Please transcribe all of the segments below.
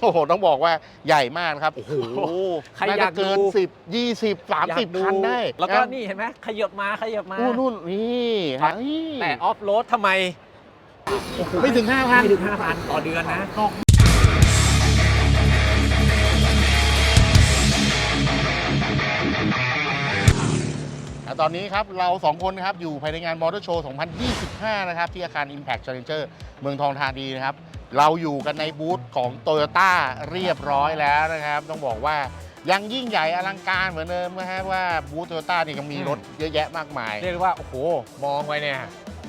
โอ้โห ต้องบอกว่าใหญ่มากนะครับโอ้โหใครน่าอยาจะกเกินดูสิบยี่สิบสามอยากสิบดูคันได้ แล้วก็ะนี่เห็นไหมขยับมาขยับมาโอ้นู่นนี่ครับเฮ้ยแต่ออฟโรดทำไม ไม่ถึงห้าพันไม่ถึง5,000ต่อเดือนนะอะตอนนี้ครับ เราสองคนนะครับ อยู่ภายในงานมอเตอร์โชว์ 2025 นะครับ ที่อาคาร Impact Challenger เมืองทองธานีนะครับ เราอยู่กันในบูธของ Toyota เรียบร้อยแล้วนะครับ ต้องบอกว่ายังยิ่งใหญ่อลังการเหมือนเดิมนะฮะว่าบูธโตโยต้านี่ยังมีรถเยอะแยะมากมาย เรียกได้ว่า โอ้โห มองไว้เนี่ย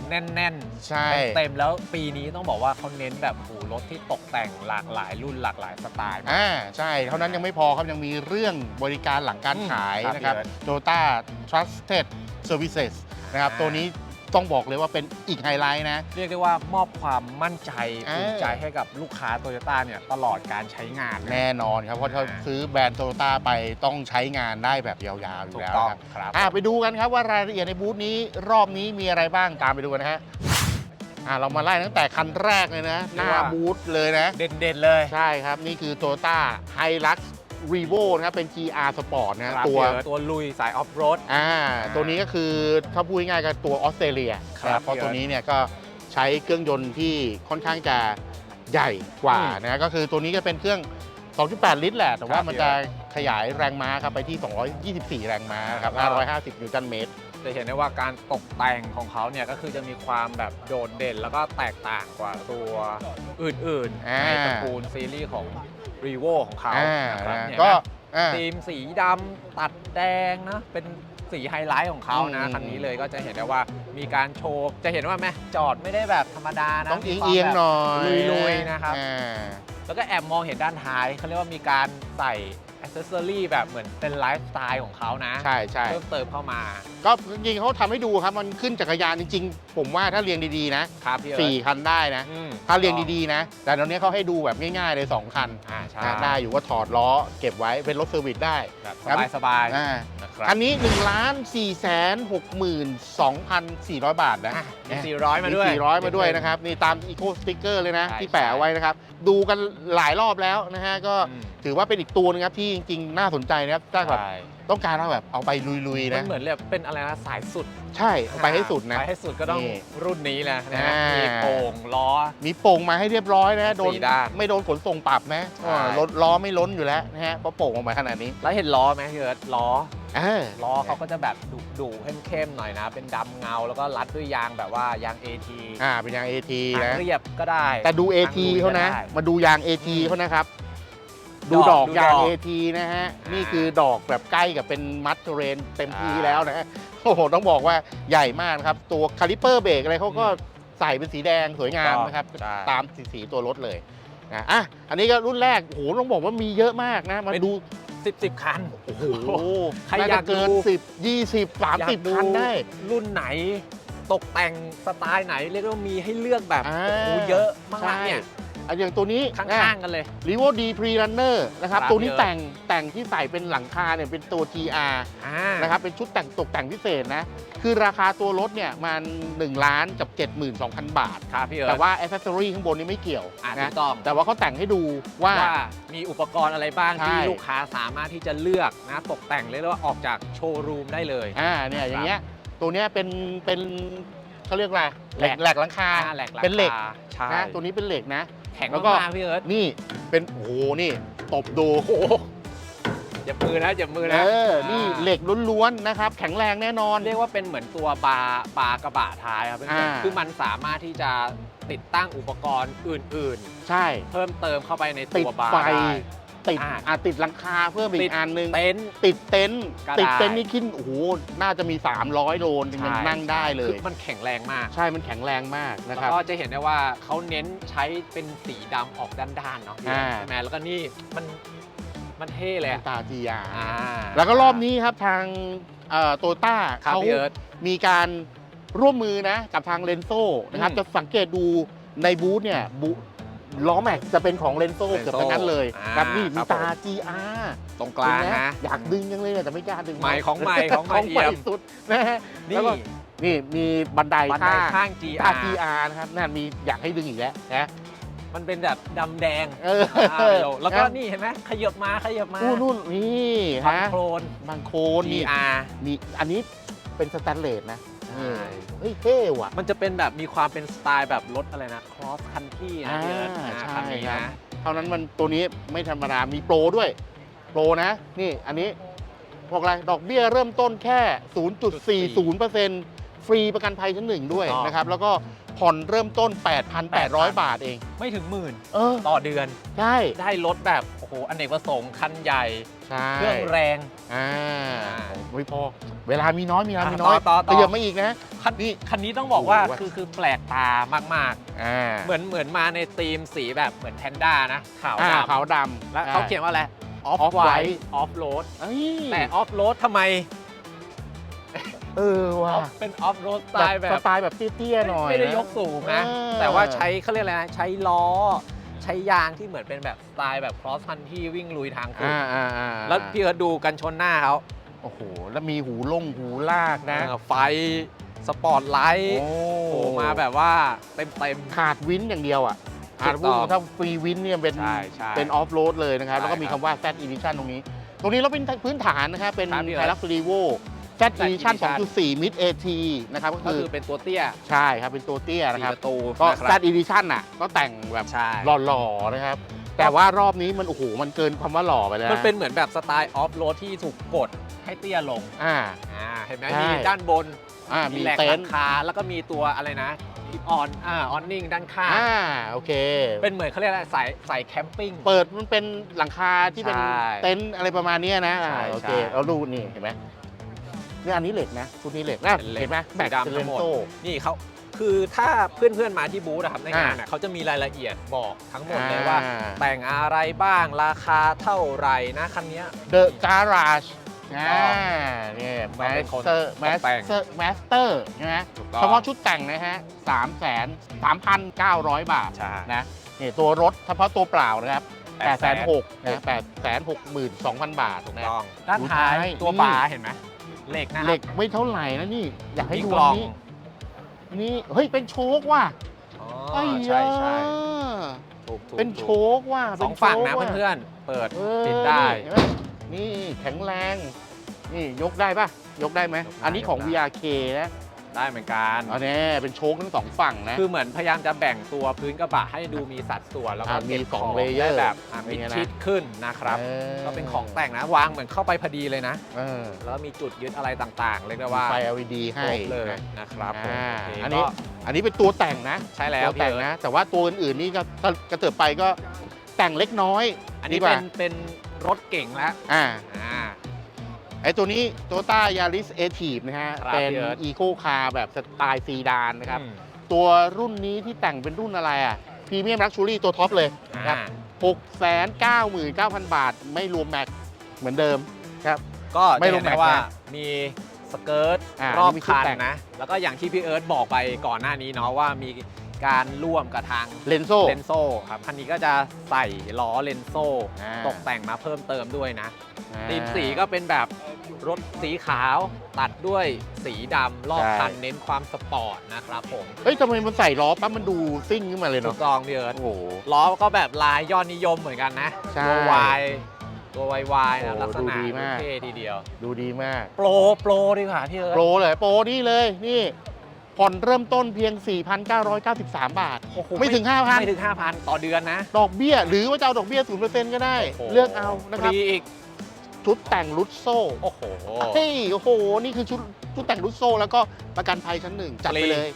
แน่นๆใช่เต็มๆแล้วปีนี้ต้องบอกว่าเขาเน้นแบบโอ้โหรถที่ตกแต่งหลากหลายรุ่นหลากหลายสไตล์มากอ่าใช่ เท่านั้นยังไม่พอครับ ยังมีเรื่องบริการหลังการอืมขายครับนะครับพี่เอิร์ธ Toyota Trusted Services นะครับ อ่า ตัวนี้ ต้องบอกเลยว่าเป็นอีกไฮไลท์นะ เรียกได้ว่ามอบความมั่นใจอ่าภูมิใจให้กับลูกค้าโตโยต้าเนี่ยตลอดการใช้งานนะแน่นอนครับ เพราะถ้าอ่าซื้อแบรนด์โตโยต้าไปต้องใช้งานได้แบบยาวๆอยู่ถูกแล้วต้องครับครับ อ่าไปดูกันครับว่ารายละเอียดในบูธนี้รอบนี้มีอะไรบ้างตามไปดูกันนะฮะอ่าเรามาไล่ตั้งแต่คันแรกเลยนะ หน้าบูธเลยนะ เด่นๆเลย ใช่ครับ นี่คือ Toyota Hilux Revo นะครับเป็น GR Sport นะครับตัวพี่เอิร์ธตัวลุยสายออฟโรดอ่าตัวนี้ก็คือถ้าพูดง่ายๆก็ตัวออสเตรเลียครับนะเพราะพี่ตัวเอิร์ธนี้เนี่ยก็ใช้เครื่องยนต์ที่ค่อนข้างจะใหญ่กว่าอืมนะก็คือตัวนี้ก็เป็นเครื่อง 2.8 ลิตรแหละ แต่ว่าครับมันพี่จะเอิร์ธขยายแรงม้าครับไปที่ 224 แรงม้าครับครับ 550 นิวตันเมตร จะเห็นได้ว่าการตกแต่งของเขาเนี่ยก็คือจะมีความแบบโดดเด่นแล้วก็แตกต่างกว่าตัวอื่นอ่าๆในตระกูลซีรีส์ของ r e v o ของเขาอ่านะครับนะเนี่ยก็นะอ่า ธีมสีดำตัดแดงนะ เป็นสีไฮไลท์ของเขานะ อืม คันนี้เลยก็จะเห็นได้ว่ามีการโชว์ จะเห็นว่าแม่จอดไม่ได้แบบธรรมดานะต้องมีเอียงความๆหน่อยลุยๆนะครับ อ่า แล้วก็แอบมองเห็นด้านท้ายเขาเรียกว่ามีการใส่อ c เซสซอรี่แบบเหมือนเป็นไลฟ์สไตล์ของเขานะ ใช่ใช่เพิ่มเติมเข้ามา ก็จริงๆเขาทำให้ดูครับ มันขึ้นจักรยานจริงๆ ผมว่าถ้าเรียงดีๆนะครับพี่เอิร์ธสี่คันได้นะ อืม ถ้าเรียงดีๆนะ แต่ตอนนี้เขาให้ดูแบบง่ายๆเลย 2 คันอ่าใช่ นะได้อยู่ว่าถอดล้อเก็บไว้เป็นรถเซอร์วิสได้ แบบครับสบายอ่าๆนะครับคันนี้1นึ่งล้านสี่แสนหกหมื่นสองพันสี่ร้อยบาทนะอะมี400มาด้วยสี่ร้อยมาด้วยนะครับ นี่ตามอีโคสติกเกอร์เลยนะ ใช่ที่แปะเอาไว้นะครับ ดูกันหลายรอบแล้วนะฮะ ก็อืม ถือว่าเป็นอีกตัวหนึงครับที่จริงๆ น่าสนใจนะครับถ้าแบบใช่ ต้องการเอาแบบเอาไปลุยๆมันะ นเหมือนแบบเป็นอะไรนะสายสุดใช่เอาไปให้สุดนะ ไปให้สุดก็ต้องนี่รุ่นนี้แหละนะอ่ามี มีโป่งล้อ มีโป่งมาให้เรียบร้อยนะโดนสี่ด้านไม่โดนขนส่งปรับนะใช่ อ่ารถล้อไม่ล้นอยู่แล้วนะฮะเพราะโป่งออกมาขนาดนี้แล้วเห็นล้อไหมพี่เอิร์ธล้อ เออ ล้อเขาก็จะแบบดุดุๆเข้มๆหน่อยนะ เป็นดำเงาแล้วก็รัดด้วยยางแบบว่ายาง AT อ่าเป็นยาง AT ทางนะ เรียบก็ได้ แต่ดูท AT งลุยเขานะก็ได้ มาดูยาง AT อืมเขานะครับ ดดูอกดอกดูยางดอก AT นะฮะอ่านี่นี่คือดอกแบบใกล้กับเป็นมัดเทเรนเต็มที่อ่าแล้วนะฮะโอ้โหต้องบอกว่าใหญ่มากนะครับ ตัวคาลิเปอร์เบรกอะไรเขาก็อืมใส่เป็นสีแดงสวยงามนะครับใช่ตามสีสีตัวรถเลยนะอะอันนี้ก็รุ่นแรกโอ้โหต้องบอกว่ามีเยอะมากนะมาเป็นดูสิบสิบคัน โอ้โหใครน่าอยาจะกเกินดู10 20อยาก30คันได้ รุ่นไหนตกแต่งสไตล์ไหนเรียกว่ามีให้เลือกแบบอ่าโอ้โหเยอะมากใช่เนี่ย อันอย่างตัวนี้ข้นะางๆกันเลยรีโวดีพรีรันเนอร์นะครับ ครับตัวนี้พี่เอิร์ธแต่งแต่งที่ใส่เป็นหลังคาเนี่ยเป็นตัว GR อ่านะครับเป็นชุดแต่งตกแต่งพิเศษนะ คือราคาตัวรถเนี่ยมัน1ล้านกับ 72,000 บาท ครับพี่เอิร์ธแต่ว่าอ c เซสซอรี่ข้างบนนี้ไม่เกี่ยวอ่าถูนะกต้อง แต่ว่าเขาแต่งให้ดูว่า ว่ามีอุปกรณ์อะไรบ้างใช่ที่ลูกค้าสามารถที่จะเลือกนะตกแต่งเรียกได้ว่าออกจากโชว์รูมได้เลย อ่าเนี่ยอย่างเงี้ยตัวเนี้ยเป็นเป็นเขาเรียกอะไรแหลก แหลกหลังคา อ่าแหลกราคาเป็นเหล็ก ใช่ นะตัวนี้เป็นเหล็กนะแข็งแล้วก็มากๆพี่เอิร์ธนี่เป็นโอ้โหนี่ตบดูโอ้โหอย่ามือนะอย่ามือเอนะอนี่เหล็กล้วนๆนะครับ แข็งแรงแน่นอน เรียกว่าเป็นเหมือนตัวบาร์บาร์กระบะท้ายครับเพื่อนอ่า ๆคือมันสามารถที่จะติดตั้งอุปกรณ์อื่น ใช่ ๆ เพิ่มเติมเข้าไปในติดตัวบาร์ไฟได้ ติดอ่า อ่าติดหลังคาเพิ่มอีติดกอันนึง เต็นท์ ติดเต็นท์ก็ติดได้เต็นท์นี่ขึ้นโอ้โหน่าจะมี 300 โลนยังนั่งได้เลคืยอมันแข็งแรงมากใช่มันแข็งแรงมากนะแล้วครับ ก็จะเห็นได้ว่าเขาเน้นใช้เป็นสีดำออกด้านๆเนาะพี่อ่า ใช่ไหมแล้วก็นี่มันมันเท่เลยอะตาจียาอ่าแล้วก็รอบนี้ครับทางโตต้าครับเขาพี่เอิร์ธ มีการร่วมมือนะกับทางเลนโซนะครับอืม จะสังเกตดูในบูธเนี่ยบู ล้อแม็กซ์จะเป็นของเลนโซ Lenso เกือบทั้งนั้นเลยอ่าครับนี่คมีรับตาผม GR ตรงกลางเห็นไหมนะ อยากดึงยังเลยเนี่ยแต่ไม่กล้าดึงใหม่ของใหม่ของใหม่ของใหม่เอี่ยมสุดนะฮะนี่แล้วก็นี่มีบันไดบันไดข้างข้างตา GR GR นะครับนั่นมีอยากให้ดึงอีกแล้วนะมันเป็นแบบดำแดงเอออ่าเร็วแล้วก็ครับนี่เห็นไหมขยับมาขยับมาอู้นู่นนี่คอนฮะโทรลบางโคลนี่ GR มีอันนี้เป็นสแตนเลสนะ ใช่เฮ้ยเท่ว่ะ มันจะเป็นแบบมีความเป็นสไตล์แบบรถอะไรนะ cross country นะพี่เอิร์ธอ่าอ่าใช่คันนี้ครันะบเท่านั้นมันตัวนี้ไม่ธรรมดา มีโปรด้วย โปรนะ นี่อันนี้บอกอะไร ดอกเบี้ยเริ่มต้นแค่ 0.40%ฟรีประกันภัยชั้นหนึ่งด้วยถูกต้อง นะครับ แล้วก็ ผ่อนเริ่มต้น 8,800 บาทเอง ไม่ถึงหมื่นเออต่อเดือนใช่ได้รถแบบโอ้โหอเนกประสงค์คันใหญ่ ใช่เครื่องแรงอ่าอ่าไม่พอ เวลามีน้อยมีเวลาอะมีน้อยต่อต่อเตรียมมาอีกนะคันนี้คันนี้ต้องบอกว่าคือคือแปลกตามากๆอ่าเหมือนเหมือนมาในธีมสีแบบเหมือนแพนด้านะขาวดำขาวดำแล้วเขาเขียนว่าอะไร off Off white white off road เอ้ยแต่ off road ทำไม เออว่ะ off เป็น off road สไตล์แบสบไตล์แบบเตี้ยๆหน่อย ไม่ได้นะยกสูงนะเออแต่ว่าใช้เขาเรียกอะไรนะ ใช้ล้อ ใช้ยางที่เหมือนเป็นแบบสไตล์แบบ cross country วิ่งลุยทางฝุ่นอ่าอ่าอ่าแล้วพี่เอิร์ธดูกันชนหน้าเขาโอ้โห แล้วมีหูลงหูลากนะเออไฟสปอร์ตไลท์โอ้โผล่มาแบบว่าเต็มเต็มขาดวินอย่างเดียวอะถูขาดกต้วินองถ้าฟรีวินเนี่ยเป็นใช่ใช่เป็นออฟโรดเลยนะครับใช่แล้วก็มีครัคำบว่า Z Edition ตรงนี้ ตรงนี้เราเป็นพื้นฐานนะครับ เป็นครับพี่ไฮเอิร์ธรักรีโว Z Z Edition Edition 2.4 Mid AT นะครับก็ก็คือคือเป็นตัวเตี้ยใช่ครับเป็นตัวเตี้ยนะสี่ครับ ประตูก็ นะค Z รับ Edition น่ะก็แต่งแบบใช่ หล่อๆนะครับ แต่ว่ารอบนี้มันโอ้โหมันเกินคำว่าหล่อไปแล้วมันเป็นเหมือนแบบสไตล์ออฟโรดที่ถูกกดให้เตี้ยลงอ่า อ่าเห็นไหมใช่ มีด้านบนอ่ามีมีแหลกเต็หลันงท์คาแล้วก็มีตัวอะไรนะออนอ่าออนนิ่งด้านข้างอ่าโอเค เป็นเหมือนเขาเรียกอะไรสายสายแคมปิ้ง เปิดมันเป็นหลังคาที่เป็นใช่เต็นท์อะไรประมาณเนี้ยนะอ่าใช่โอเคใช่เราดูนี่เห็นไหม เนี่ยอันนี้เหล็กนะชุดนี้เหล็กนะเป็นเหล็กเห็นไหมสีแบ็คดำเซทั้เลงนหมดโซนี่เขาคือถ้าเพื่อนๆมาที่บูธนะครับในงานอ่าน่ะเขาจะมีรายละเอียดบอกทั้งหมดเลยอ่าว่า แต่งอะไรบ้างราคาเท่าไหร่นะคันเนี้ย เดอะการาจอ่าเนี่ยก็แมเป็นสคนเตอร์แมตสกแต่งเตอร์แมสเตอร์ใช่ไหมถูกต้อง เฉพาะชุดแต่งนะฮะสามแสนสามพันเก้าร้อยบาทใช่ นะนี่ตัวรถเฉพาะตัวเปล่านะครับแปดแสนหก860,000นะแปดแสนหกหมื่นสองพันบาทถูกนะ ต้องด้านท้ายดูท้ายตัวนี่บาร์เห็นไหม เหล็กนะคเหรัล็บกไม่เท่าไหร่นะนี่ อยากให้มีดูกล่องอันนี้นี่เฮ้ยเป็นโชคว่ะอ๋อไอ้ใช่ใช่ยาถูกถูกเป็นโชถูกคว่ะสองฝั่งนะป็โชคว่เพื่อนๆ เปิดเออติดได้นี่เห็นไหมนี่แข็งแรง นี่ยกได้ปะยกได้ไหมยกได้อันนี้ของ ยกได้ VRK นะ ได้เหมือนกันอันนี้เป็นโชคทั้งสองฝั่งนะ คือเหมือนพยายามจะแบ่งตัวพื้นกระบะให้ดูมีสัดส่วนแล้วก็อ่ามีเก็บสองขเลเยอร์ได้แบบอะเป็นมิดไงนะ ชิดขึ้นนะครับ ออก็เป็นของแต่งนะวางเหมือนเข้าไปพอดีเลยนะ เออแล้วมีจุดยึดอะไรต่างๆ เรียกได้ว่าไฟ LED ให้ครบเลยนะนะครับผมอ่าโเคอันนี้ก็อันนี้เป็นตัวแต่งนะใช่แล้วตัวแต่งพี่เอิร์ธนะ แต่ว่าตัวอื่นๆนี่ก็ถ้ากระเถิบไปก็แต่งเล็กน้อยอันนี้ดีกว่าเป็นเป็นรถเก่งแล้วอ่า อ่า ไอตัวนี้ Toyota Yaris a t i v e นะฮะ ครับเป็นพี่เอิร์ธ Eco Car แบบสไตล์ซีดานนะครับอืมตัวรุ่นนี้ที่แต่งเป็นรุ่นอะไรอะพรีเมียมลักชูรี่ตัวท็อปเลยนะครับอ่า699,000 บาท ไม่รวมแม็กเหมือนเดิมครับ ก็ไม่จะลเห็งนได้แม็กซ์ว่านะมีสเกิร์ตอ่ารอบมีชุดคันแต่ง นะ แล้วก็อย่างที่พี่เอิร์ธบอกไปก่อนหน้านี้เนาะว่ามีการร่วมกับทางเลนโซ เลนโซครับคันนี้ก็จะใส่ล้อเลนโซอ่า ตกแต่งมาเพิ่มเติมด้วยนะ ตีมสีก็เป็นแบบรถสีขาวตัดด้วยสีดำรอบคันเน้นความสปอร์ตนะครับผมเฮ้ยทำไมมันใส่ล้อปั๊บมันดูซิ่งขึ้นมาเลยถูเนาะกต้องพี่เอิร์ธโอ้โหล้อก็แบบลายยอดนิยมเหมือนกันนะใช่ตัววายตัววายวายนะโอ้ลักษณะดูดีมากเท่ทีเดียว ดูดีมาก โปรโปรดีกว่าพี่เอิร์ธโปรเลยโปรนี่เลยนี่ผ่อนเริ่มต้นเพียง 4,993 บาทโอ้โหไม่ถึง 5,000 ไม่ถึง 5,000 ต่อเดือนนะ ดอกเบี้ย หรือว่าจะเอาดอกเบี้ย 0%ก็ได้โโหเลือกเอานะครับฟรีอีก ชุดแต่งรุดโซ่โอ้โห เฮ้ยโอ้โห นี่คือชุดชุดแต่งรุดโซ่แล้วก็ประกันภัยชั้นหนึ่งจัดไปเลย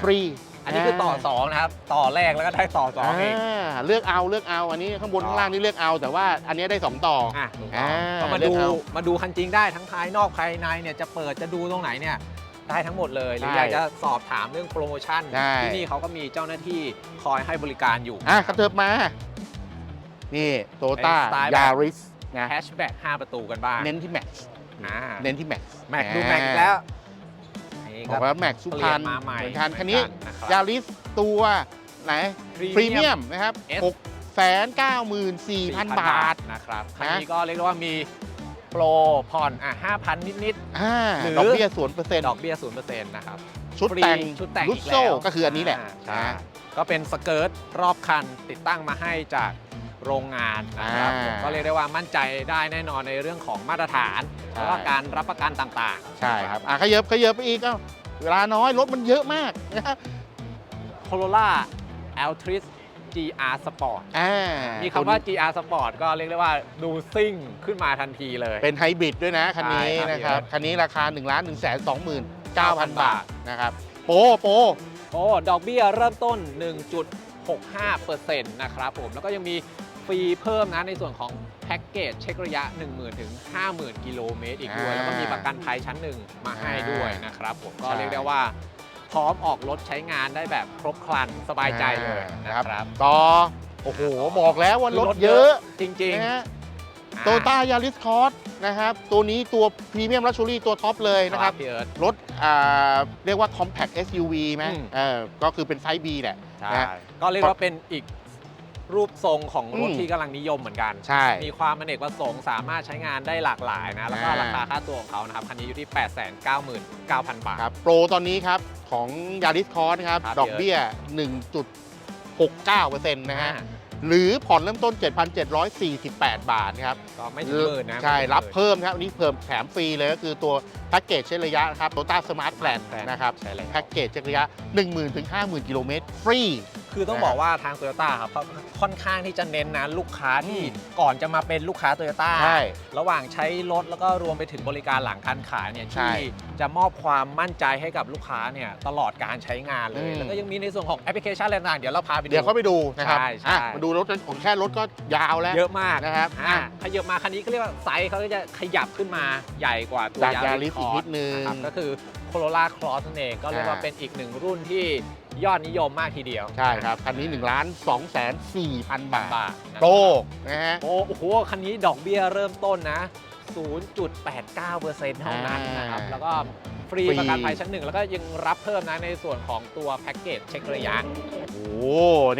ฟรี อันนี้คือต่อ 2 นะครับ ต่อแรกแล้วก็ได้ต่อสองเองาเลือกเอาเลือกเอาอันนี้ข้างบนต่อข้างล่างนี่เลือกเอาแต่ว่าอันนี้ได้ 2 ต่ออะถูกต้องอ่าก็มาเลือกดูเอามาดูคันจริงได้ทั้งภายนอกภายในเนี่ยจะเปิดจะดูตรงไหนเนี่ยได้ทั้งหมดเลย หรือใช่อยากจะสอบถามเรื่องโปรโมชั่นได้ที่นี่เขาก็มีเจ้าหน้าที่คอยให้บริการอยู่อะกระเถิบมา นี่โตต้าเป็นสไตล์แบบยาริส นะแฮชแบ็ก5ประตูกันบ้างเน้นที่แม็กซ์อ่าเน้นที่แม็กซ์แม็กดูแม็กอีกแล้วนี่บอกว่าแม็กซ์สุพรรณเปลี่ยนมาใหม่เหมือนกันคันนี้นะครับยาริสตัวไหนพรีเมียมนะครับ S 6 9 4 0 0 0 บาทนะครับคันนะนี้ก็เรียกได้ว่ามีโปรผ่อนอะ5,000นิดอ่าหรือดอกเบี้ยศูนย์เปอร์เซ็นๆต์ดอกเบี้ย0%นะครับชุดฟรีแต่งชุดแต่งลุอีสกโซแล้วก็คืออันนี้แหละใช่นะก็เป็นสเกิร์ตรอบคันติดตั้งมาให้จาก โรงงานนะครับอ่าผมก็เรียกได้ว่ามั่นใจได้แน่นอนในเรื่องของมาตรฐาน ใช่ แล้วก็การรับประกันต่างใช่ครับอะขยับขยับไปอีกเอ้าเวลาน้อยรถมันเยอะมากนะครับๆ Corolla Altis GR Sport อ่ามีคำว่า GR Sport ก็เรียกได้ว่าดูซิ่งขึ้นมาทันทีเลย เป็นไฮบริดด้วยนะ คันนี้ใช่ครับนะครับ คันนี้ราคา1นึ่งล้านหนึ่งแสนสองหมื่นเก้าพันบาทนะครับโปรโปร โอ้ ดอกเบี้ยเริ่มต้น 1.65%นะครับผม แล้วก็ยังมี ฟรีเพิ่มนะในส่วนของแพ็กเกจเช็คระยะ 10,000 ถึง 50,000 กิโลเมตรอีกด้วยอ่าแล้วก็มีประกันภัยชั้นหนึ่งมาให้อ่าด้วยนะครับ ผมก็ใช่เรียกได้ว่าพร้อมออกรถใช้งานได้แบบครบครันสบายใจเลยอ่านะครับ ต่อ โอ้โห บอกแล้วว่ารถเยอะ จริงนะฮะๆโตต้ายาริสคอร์สนะครับ ตัวนี้ตัวพรีเมียมลักชัวรี่ตัวท็อปเลยนะครับพี่เอิร์ธรถอ่าเรียกว่า compact SUV ไหมอืมเออก็คือเป็นไซส์ B แหละใช่นะก็เรียกว่าเป็นอีก รูปทรงของรถอืมที่กำลังนิยมเหมือนกันใช่ มีความอเนกประสงค์สามารถใช้งานได้หลากหลายนะ แล้วก็อ่า ราคาค่าตัวของเขานะครับ คันนี้อยู่ที่ 899,000 บาท ครับโปรตอนนี้ครับ ของยาริสคอร์นะครับ ครับ ดอกเบี้ย 1.69%นะฮะ อ่าหรือผ่อนเริ่มต้น 7,748 บาทนะครับก็ไม่ถึงหมื่นนะใช่ไม่ถึงหมื่น รับเพิ่มครับอันนี้เพิ่มแถมฟรีเลยก็คือตัวแพ็กเกจเช็คระยะนะครับโตต้าสมาร์ทแพลน Plan นะครับใช่เลยแพ็กเกจเช็คระยะ 10,000ถึง50,000 กิโลเมตรฟรี คือต้องบอกว่าทางโตโยต้าครับเขาค่อนข้างที่จะเน้นนะลูกค้าที่อืมก่อนจะมาเป็นลูกค้าโตโยต้าใช่ระหว่างใช้รถแล้วก็รวมไปถึงบริการหลังการขายเนี่ยใช่ที่จะมอบความมั่นใจให้กับลูกค้าเนี่ยตลอดการใช้งานเลอืยมแล้วก็ยังมีในส่วนของแอปพลิเคชันอะไรต่างๆเดี๋ยวเราพาไปดู เดี๋ยวเขาไปดูนะครับใช่ใช่ อะมาดูรถของแค่รถก็ยาวแล้ว เยอะมากนะครับอ่าอะ ขยับมาคันนี้ก็เรียกว่าไซส์เขาก็จะขยับขึ้นมาใหญ่กว่าตัวจาก Yaris Yaris อีก Cross นิดนึง นะครับก็คือ Corolla Cross นั่นเองก็เรียกว่าอ่าเป็นอีกหนึ่งรุ่นที่ ยอดนิยมมากทีเดียว ใช่ครับ คันนี้1ล้าน2แสน4พันบาท บาทนะครับโตนะฮะ โอ้โห คันนี้ดอกเบี้ยเริ่มต้นนะ 0.89%เท่านั้นนะครับ อ่าแล้วก็ฟรีฟรี ประกันภัยชั้นหนึ่ง แล้วก็ยังรับเพิ่มนะในส่วนของตัวแพ็กเกจเช็คระยะโอ้โห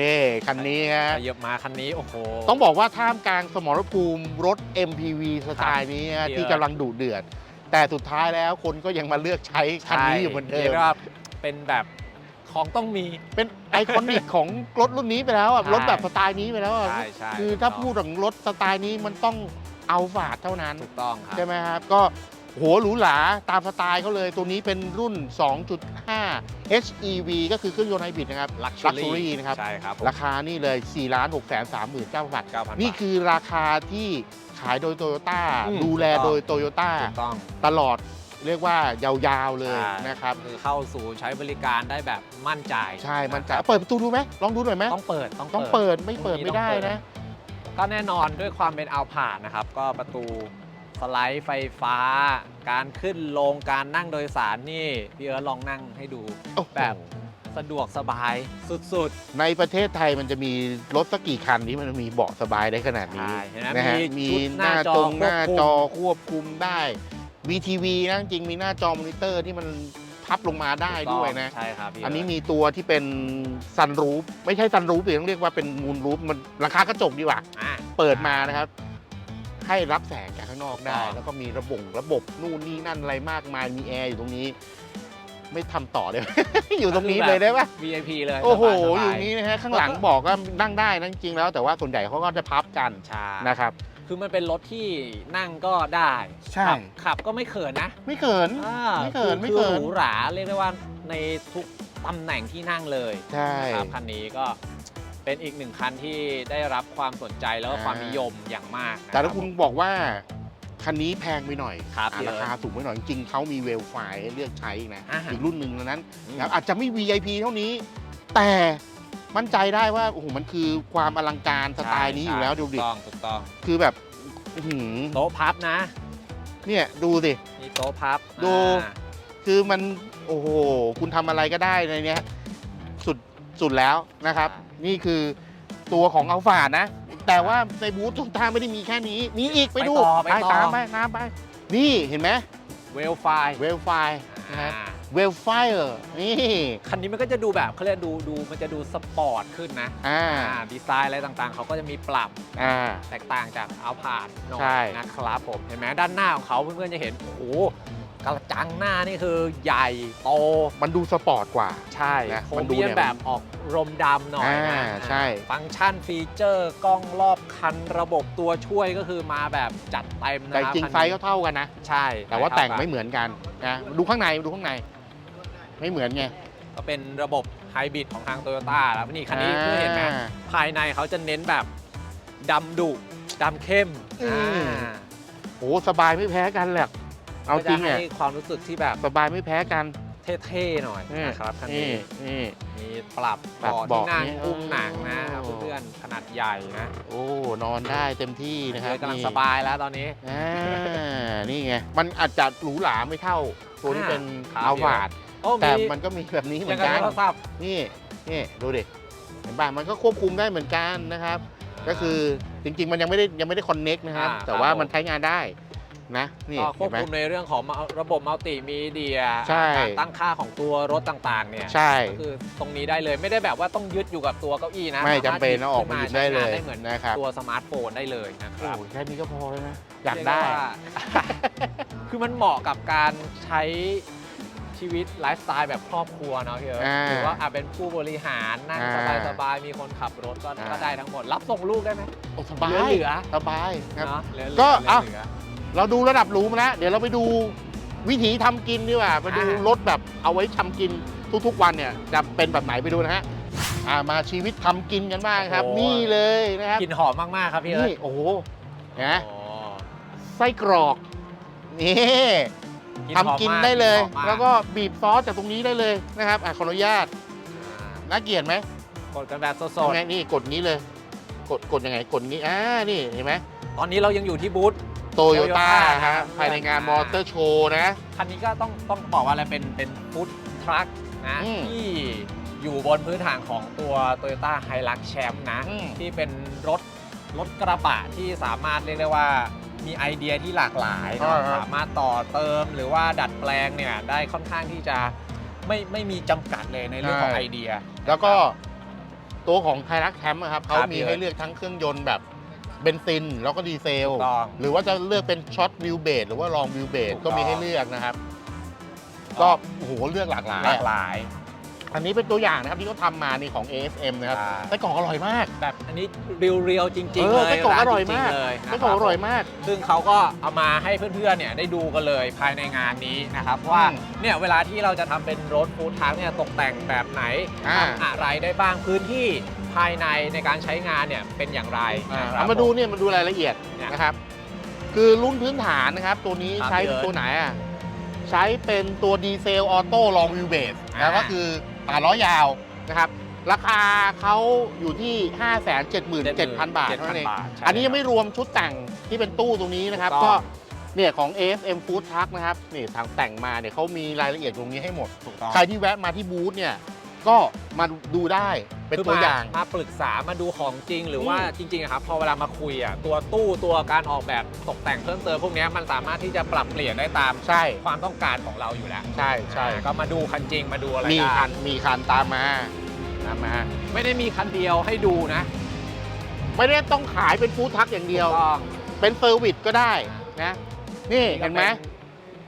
นี่คันนี้ฮะขยับมาคันนี้ โอ้โห ต้องบอกว่าท่ามกลางสมรภูมิรถ MPV สไตล์นี้ฮะเดือดที่กำลังดุเดือด แต่สุดท้ายแล้วคนก็ยังมาเลือกใช้คันนี้อยู่เหมือนเดิรีมยกว่าเป็นแบบ ของต้องมี เป็นไอคอนิกของรถรุ่นนี้ไปแล้วอะ ใช่ รถแบบสไตล์นี้ไปแล้วอะ ใช่ใช่คือถ้าพูดถึงรถสไตล์นี้มันต้องเอาฝาดเท่านั้น ถูกต้องครับ ใช่ไหมครับ ก็โหหรูหราตามสไตล์เขาเลย ตัวนี้เป็นรุ่น 2.5 HEV ก็คือเครื่องยนต์ไฮบริดนะครับ Luxury นะครับ ใช่ครับผมราคานี่เลย 4 6 3 9 0 0 0บาท 9,000 นี่คือราคาที่ขายโดยโตโยต้าอืมดูแลโดยโตโยต้าถูกต้อง ตลอด เรียกว่ายาวๆเลยใช่นะครับ คือเข้าสู่ใช้บริการได้แบบมั่นใจใช่มันจะนะครับเปิดประตูดูไหมลองดูหน่อยไหมต้องเปิดต้องต้องเปิดไม่เปิดไม่ได้นะ ก็แน่นอนด้วยความเป็นอัลพาดนะครับ ก็ประตูสไลด์ไฟฟ้า การขึ้นลงการนั่งโดยสารนี่พี่เอิร์ธลองนั่งให้ดูโอ้โหแบบสะดวกสบายสุดในประเทศไทยมันจะมีรถสักกี่คันที่มันมีเบาะสบายได้ขนาดๆนี้ใช่เห็นไหมนะฮะมีมีชุดหหน้าน้าจจองหน้าควบคุมจอควบคุมได้ VTV นะจริงๆมีหน้าจอมอนิเตอร์ที่มันพับลงมาได้ด้วยนะ ใช่ครับพี่อันนี้เร์ธมีตัวที่เป็นซันรูฟไม่ใช่ซันรูฟหรือต้องเรียกว่าเป็นมูนรูฟมันราคากระจกดีกว่า อะ เปิดมานะครับ ให้รับแสงจากข้างนอกได้ถูกต้องแล้วก็มีระบบระบบนู่นนี่นั่นอะไรมากมายมีแอร์อยู่ตรงนี้ ไม่ทำต่อเลย อยู่ตรงนี้เลยได้ปะ VIP เลยโอ้โห สบาๆอยู่นี้นะฮะ ข้างหลังบอกก็นั่งได้นะจริงๆแล้ว แต่ว่าส่วนใหญ่เขาก็จะพับกันใช่นะครับ คือมันเป็นรถที่นั่งก็ได้ใช่ ขับขับก็ไม่เขินนะไม่เขิน อ่าไม่เขินคือไม่เขิน คือหรูหราเรียกได้ว่าในทุกตำแหน่งที่นั่งเลยใช่ครับคันนี้ก็เป็นอีกหนึ่งคันที่ได้รับความสนใจแล้วก็อ่าความนิยมอย่างมากนะแต่ถ้ารับคุณผมบอกว่าคันนี้แพงไปหน่อยครับอะพี่ราเอิร์ธคาสูงไปหน่อยจริงๆเขามีเวลไฟให้เลือกใช้อีกนะอ่าอีกรุ่นหนึ่งแล้วนั้นอืมแล้วอาจจะไม่ VIP เท่านี้ แต่ มั่นใจได้ว่าโอ้โหมันคือความอลังการสไตล์นี้อยู่แล้วดูดิถูกต้องถูกต้องคือแบบอื้อหือโต๊ะพับนะเนี่ยดูสิมีโต๊ะพับดู อ่าคือมันโอ้โหคุณทำอะไรก็ได้ในเนี้ยสุดสุดแล้วนะครับ นี่คือตัวของอัลฟานะ แต่ว่าในบูธทุกทางไม่ได้มีแค่นี้ มีอีกไปดูไปต่อตามไปน้ำไป นี่เห็นไหมเวลไฟเวลไฟนะครับ อ่า เวลไฟเออร์นี่ คันนี้มันก็จะดูแบบเขาเรียกดูดูมันจะดูสปอร์ตขึ้นนะอ่าอ่าดีไซน์อะไรต่างๆ เขาก็จะมีปรับอ่า แตกต่างจากเอาผาดหน่อใช่ยนะครับผมเห็นไหมด้านหน้าของเขาเพื่อนๆจะเห็นโอ้โหกระจังหน้านี่คือใหญ่โตมันดูสปอร์ตกว่า ใช่นะโคมันดูเมียมเนี่ยแบบออกรมดำหน่อยนะอ่าใช่ ฟังก์ชันฟีเจอร์กล้องรอบคันระบบตัวช่วยก็คือมาแบบจัดเต็มนะแต่ครับจริงคันไซนี้ส์ก็เท่ากันนะ ใช่แต่ว่าแต่งไม่เท่เหมือนกันนะดูข้างในดูข้างใน ไม่เหมือนไงากันก็เป็นระบบไฮบริดของทางโตโยต้าแล้วนี่คันนี้เพื่อเห็นไหมอ่าภายในเขาจะเน้นแบบดำดุดำเข้มอืม อ่าโอ้สบายไม่แพ้กันแหละเอาจริงก็จะอะให้ความรู้สึกที่แบบสบายไม่แพ้กันเท่ๆหน่อยนี่นะครับคันนี่นี้ นี่ มีปรับปรับเบาะที่นั่งเบาะนี่อุ้มหนังนะโอ้ เพื่อนๆขนาดใหญ่นะโอ้นอนได้เต็มที่นะครับเลยกำลังนี่สบายแล้วตอนนี้ อ่านี่ไง มันอาจจะหรูหราไม่เท่า ตัวที่เป็นครับ อัลฟาด โอ้แต่มีมันก็มีแบบนี้เหมืยัองนกับกัน โทรศัพท์ นี่นี่ดูดิเห็นป่ะมันก็ควบคุมได้เหมือนกันนะครับ ก็คือจริงๆ มันยังไม่ได้ยังไม่ได้คอนเน็กนะครับ อ่าแต่ว่าครับผม มันใช้งานได้นะนี่ก็ควเห็บนไหม คุมในเรื่องของระบบมัลติมีเดียใช่ การตั้งค่าของตัวรถต่างๆเนี่ยใช่ ก็คือตรงนี้ได้เลยไม่ได้แบบว่าต้องยึดอยู่กับตัวเก้าอี้นะไม่สาารถจำเป็นนะออกมาหยิบได้เลยใช้งานได้เหมือนนะครับตัวสมาร์ทโฟนได้เลยนะครับโอ้แค่นี้ก็พอแล้วนะอยากได้ เรีกว่าคือมันเหมาะกับการใช้ ชีวิตไลฟ์สไตล์แบบครอบครัวเนาะพี่เอิร์ธอ่าหรือว่าอาจเป็นผู้บริหารนั่งอ่าสบายๆมีคนขับรถก็อ่า ก็ได้ทั้งหมด รับส่งลูกได้ไหม โอ้สบายเหลือสบายครับ เนาะเหลือๆก็เหลือๆเอ้าเหลือ เราดูระดับหรูมาแล้วเดี๋ยวเราไปดูวิถีทำกินดีกว่าไปดูอ่ารถแบบเอาไว้ทำกินทุกๆวันเนี่ยจะเป็นแบบไหนไปดูนะฮะอ่ามาชีวิตทำกินกันบ้างครับนี่เลยนะครับกลิ่นหอมมากๆครับพี่เอิร์นี่ธโอ้โหนะโอ้ไส้กรอกนี่ลิ่นหอม ทำกินมาได้เลยลิ่นหอมมาแล้วก็บีบซอสจากตรงนี้ได้เลยนะครับอะขออนุญาตอ่าน่าเกลียดไหมกดกันแบบสทำดไงนี่กดนี้เลย กดกดยังไงกดนี้อ่านี่เห็นไหมๆตอนนี้เรายังอยู่ที่บูธโตโยต้า Toyota ฮะนะครับภายในงานอ่ามมอเตอร์โชว์นะคันนี้ก็ต้องต้องบอกว่าอะไรเป็นเป็นฟู้ดทรัคนะอืมที่อยู่บนพื้นฐานของตัว Toyota Hilux Champ นะอืมที่เป็นรถรถกระบะที่สามารถเรียกได้ว่า มีไอเดียที่หลากหลายเนอะอ่าครับสามารถต่อเติมหรือว่าดัดแปลงเนี่ยได้ค่อนข้างที่จะไม่ไม่มีจำกัดเลยในเรื่องของไอเดีย แล้วก็ตัวของไทรักแคมป์ครับครัเขาบมีพี่ให้เลือกทั้งเครื่องยนต์แบบเบนซิน แล้วก็ดีเซล ถูกต้องหรือว่าจะเลือกเป็นช็อตวิวเบสหรือว่าลองวิวเบสถูกต้องก็มีให้เลือกนะครับ ก็โอ้โหเลือกหลากหลายหลากอะหลาย อันนี้เป็นตัวอย่างนะครับที่เขาทำมานี่ของ ASM นะครับอ่า ไส้กรอกอร่อยมากแบบอันนี้เรียวๆจริงเอๆอเลยไส้กรอกอร่อยนจงๆมากเลยไส้กรอกอร่อยมาก ซึ่งเขาก็เอามาให้เพื่อนๆเนี่ยได้ดูกันเลยภายในงานนี้นะครับว่าอืมเนี่ยเวลาที่เราจะทำเป็นรถฟู้ดทรัคเนี่ยตกแต่งแบบไหนอ่าทำอะไรได้บ้างพื้นที่ภายในในการใช้งานเนี่ยเป็นอย่างไรนะครัเอาบมาดูเนี่ยมาดูรายละเอียดเนี่ยนะครับ คือรุ่นพื้นฐานนะครับ ตัวนี้ครับใช้พี่เอิร์ธตัวไหนอะใช้เป็นตัวดีเซลออโต้ลองวิวเบสอ่านะก็คือ ป่าล้อยาวนะครับ ราคาเขาอยู่ที่ 5 7 7 0 0 0 บาทเท่านั้นเองบาทใช่อันนี้ยังไม่รวมชุดแต่งที่เป็นตู้ตรงนี้นะครับ ถูกต้ก็อง เนี่ยของ AFM Food Truck นะครับนี่ทางแต่งมาเนี่ยเขามีรายละเอียดตรงนี้ให้หมด ถูกต้อง ใครที่แวะมาที่บูธเนี่ย ก็มาดูได้เป็นคือตัวมาอย่าง มาปรึกษามาดูของจริงหรือมว่าจริงๆอะครับพอเวลามาคุยอะตัวตู้ตัวการออกแบบตกแต่งเพิ่มเติมพวกเนี้ยมันสามารถที่จะปรับเปลี่ยนได้ตามใช่ความต้องการของเราอยู่แล้วใช่ใช่ก็มาดูคันจริงมาดูอะไรมีได้คันมีคันตามมาตามมา ไม่ได้มีคันเดียวให้ดูนะไม่ได้ต้องขายเป็นฟู้ดทักอย่างเดียว ถูกต้อง เป็นเซอร์วิสก็ได้นะ นี่เห็นไหม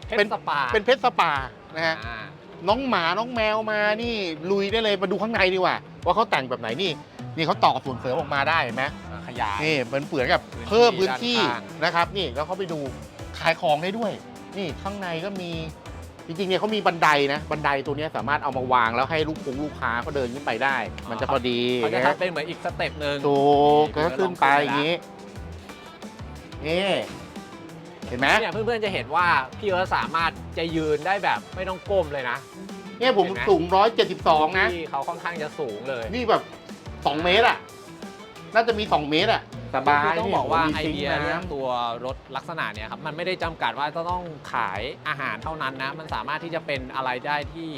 เพชเป็นรสปาเป็นเพชรสปานะฮะ อ่า น้องหมาน้องแมวมานี่ลุยได้เลยมาดูข้างในดีกว่า ว่าเขาแต่งแบบไหนนี่ นี่เขาต่อส่วนเสริมออกมาได้เห็นไหมขยาย นี่มันเปลือนกับพื้นที่เพิ่มพื้นที่ด้านข้างนะครับ นี่แล้วเขาไปดูขายของได้ด้วย นี่ข้างในก็มีจริงๆเนี่ยเขามีบันไดนะ บันไดตัวเนี้ยสามารถเอามาวางแล้วให้ลูกคงลูกค้าเขาเดินขึ้นไปได้ มันจะพอดีเขาจะนะทำเป็นเหมือนอีกสเต็ปหนึ่งถูกนี่ก็ขึ้นไปอย่างนี้นี่ เห็นไหมเนี่ยเพื่อนๆจะเห็นว่าพี่เอิร์ธสามารถจะยืนได้แบบไม่ต้องก้มเลยนะ เนี่ยผมเห็นไหม สูงร้อยเจ็ดสิบสองนะ ที่เขาค่อนข้างจะสูงเลยนี่แบบสองเมตรอะ น่าจะมีสองเมตรอะสบายคือต้องบอกว่านี่ไอซิงค์เดียน้ำตัวรถลักษณะเนี่ยครับมันไม่ได้จำกัดว่าจะต้องขายอาหารเท่านั้นนะ มันสามารถที่จะเป็นอะไรได้ที่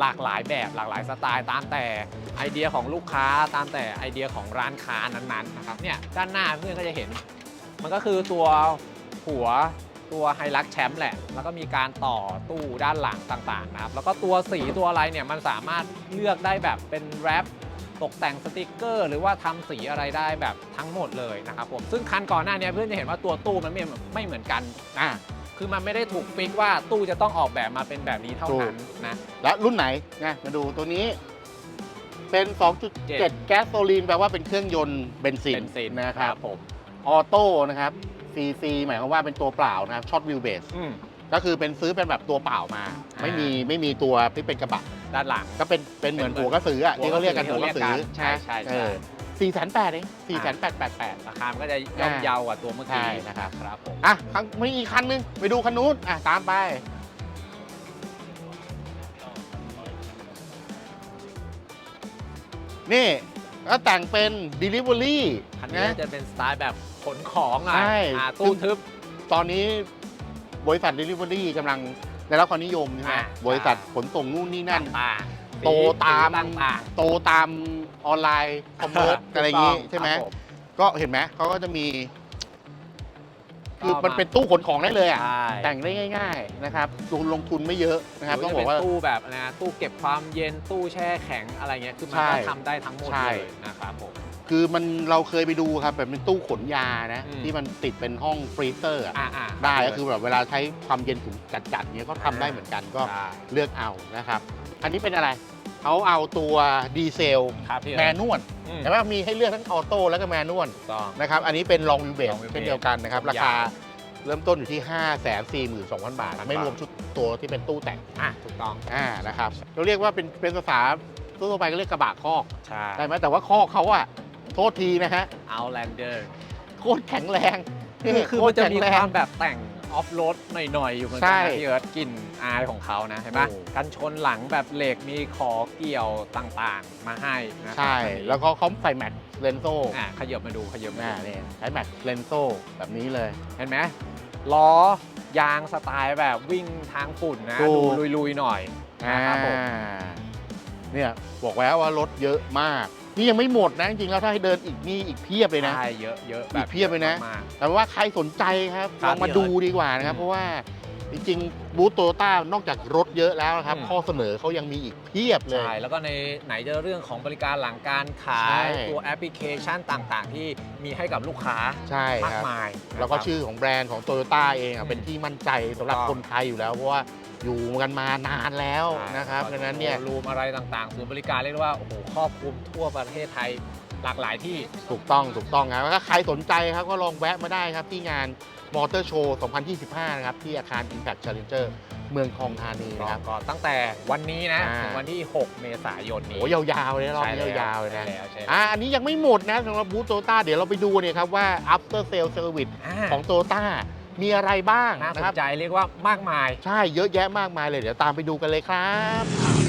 หลากหลายแบบหลากหลายสไตล์ ตามแต่ไอเดียของลูกค้าตามแต่ไอเดียของร้านค้านั้นๆนะครับเนี่ยด้านหน้าเพื่อนก็จะเห็น มันก็คือตัว หัวตัวไฮลักแชมป์แหละ แล้วก็มีการต่อตู้ด้านหลังต่างๆนะครับ แล้วก็ตัวสีตัวอะไรเนี่ยมันสามารถเลือกได้แบบเป็นแรปตกแต่งสติกเกอร์ หรือว่าทำสีอะไรได้แบบทั้งหมดเลยนะครับผม ซึ่งคันก่อนหน้าเนี้เพื่อนจะเห็นว่าตัวตู้มันไม่ไม่เหมือนกันอะคืคือมันไม่ได้ถูกฟิกว่าตู้จะต้องออกแบบมาเป็นแบบนี้เท่านั้นนะ และรุ่นไหนนะมาดูตัวนี้เป็น 2.7 แก๊สโซลีนแปลว่าเป็นเครื่องยนต์เบนซินเป็นซินนะครับผม ออโต้นะครับ CC หมายความว่าเป็นตัวเปล่านะครับช็อตวิวเบสอืม ก็คือเป็นซื้อเป็นแบบตัวเปล่ามา อ่า ไม่มีไม่มีตัวที่เป็นกระบะ ด้านหลัง ก็เป็นเป็นเหมือนเป็นเหมืหัอนวกระสืออะที่เขาเรียกกันหัหัววกกระระสืสืออใช่ใช่ใช่ สี่แสนแปดเองสี่แสนแปดแปดแปด ราคามันก็จะย่อมอ่าเยาวกว่าตัวเมื่อใช่กี้นะครับ ครับผมอะครั้งมีอีกคันนึง ไปดูคันนู้นอะตามไป นี่ก็แต่งเป็น Delivery คันนี้นะจะเป็นสไตล์แบบ ขนของหน่อยใช่ อ่าซึ่ตู้งทึบ ตอนนี้บริษัท Delivery กำลังได้รับความนิยมใช่ไหมอ่า บริษัทขนส่งนู่นนี่นั่น ต่างๆโตตาม สีต่างโตตามออนไลน์คอมเมอร์สๆอะไรอย่างงี้ถูกต้ใช่ไหมครับผก็เห็นไหมเขาก็จะมี คือก็มันมาเป็นตู้ขนของได้เลยอะ ใช่แต่งได้ง่าย ๆ นะครับลงลงทุนไม่เยอะนะครับ หต้องจะบอกว่า เป็นตู้แบบนะตู้เก็บความเย็นตู้แช่แข็งอะไรเงี้ยคือมันใช่ก็ทำได้ทั้งหมดใช่ เลยนะครับผม คือมันเราเคยไปดูครับแบบเป็นตู้ขนยานะอืม ที่มันติดเป็นห้องฟรีเซอร์อะอ่าอ่าได้ก็คือแบบเวลาใช้ความเย็นสูงจัดๆเนี้ยก็ทำได้เหมือนกันก็ใช่เลือกเอานะครับ อันนี้เป็นอะไรเขาเอาตัวดีเซลครับพี่แมนนวลอืมแต่ว่ามีให้เลือกทั้งออโต้แล้วก็แมนนวล ถูกต้อง นะครับ อันนี้เป็นลองวิวเบส Long wheelbase เช่นเดียวกันนะครับ ยาวราคาเริ่มต้นอยู่ที่ 5 4 2 0 0 0 บาท2,000ไม่รวมชุดตัวที่เป็นตู้แต่งอะถูกต้องอ่านะครับเราเรียกว่าเป็นเป็นภาษาทั่วไปก็เรียกกระบะคอกใช่ ได้ไหมแต่ว่าคอกเขาอะ โทษทีนะฮะ Outlander โคตรแข็งแรงคือคือโตมันรจะแข็งมีแรคงวามแบบแต่งออฟโรดหน่อย ๆ อยู่เหมือนใช่กันนะพี่เอิร์ธกลิ่นอายของเขานะ เห็นปะโอ้กันชนหลังแบบเหล็กมีขอเกี่ยวต่างๆ มาให้นะครับใช่อันนี้แล้วก็เขาใส่แม็กเลนโซ่อะขยับมาดูขยับมาอ่าดูเนี่ยใช้แม็กเลนโซ่แบบนี้เลย เห็นไหมล้อยางสไตล์แบบวิ่งทางฝุ่นนะถูดูกลุย ๆ หน่อยนะครับผมอ่าเนี่ยบอกแล้วว่ารถเยอะมาก นี่ยังไม่หมดนะจริงๆแล้วถ้าให้เดินอีกนี่อีกเพียบเลยนะ ใช่เยอะเยอะแบอีบกเพียบเลยนะ มาก แต่ว่าใครสนใจครับครัลบองมาพี่ดูเอิร์ธดีกว่านะครับ อืมเพราะว่าจริงๆบูธโตโยต้านอกจากรถเยอะแล้วนะครับ อืม ข้อเสนอเขายังมีอีกเพียบเลย ใช่แล้วก็ในไหนจะเรื่องของบริการหลังการขาใช่ยตัวแอปพลิเคชันต่างๆ ที่มีให้กับลูกค้าใช่มากครับ มายแล้วก็นะครับชื่อของแบรนด์ของโตโยต้าเองอะอืมเป็นที่มั่นใจสำหรับถูกต้องคนไทยอยู่แล้ว เพราะว่า อยู่กันมานานแล้วนะครับดังนั้นเนี่ยรูมอะไรต่างๆ ศูนย์บริการเรียกได้ว่าโอ้โหครอบคลุมทั่วประเทศไทยหลากหลายที่ถูกต้องถูกต้องครับแล้วก็ใครสนใจครับก็ลองแวะมาได้ครับที่งานมอเตอร์โชว์ 2025 นะครับ ที่อาคาร Impact Challenger เมืองทองธานีก็นะครับก็ตั้งแต่วันนี้นะอ่าถึงวันที่ 6 เมษายนนี้โอ้ยาวๆเลยนะรอบใช่นี้แยาวๆเลยนะใช่แล้วใช่แล้วอ่าอันนี้ยังไม่หมดนะสำหรับบูธโตโยต้าเดี๋ยวเราไปดูเนี่ยครับว่า after sale service อ่าของโตโยต้า มีอะไรบ้างน่าสนะนครับใจเรียกว่ามากมาย ใช่เยอะแยะมากมายเลยเดี๋ยวตามไปดูกันเลยครับ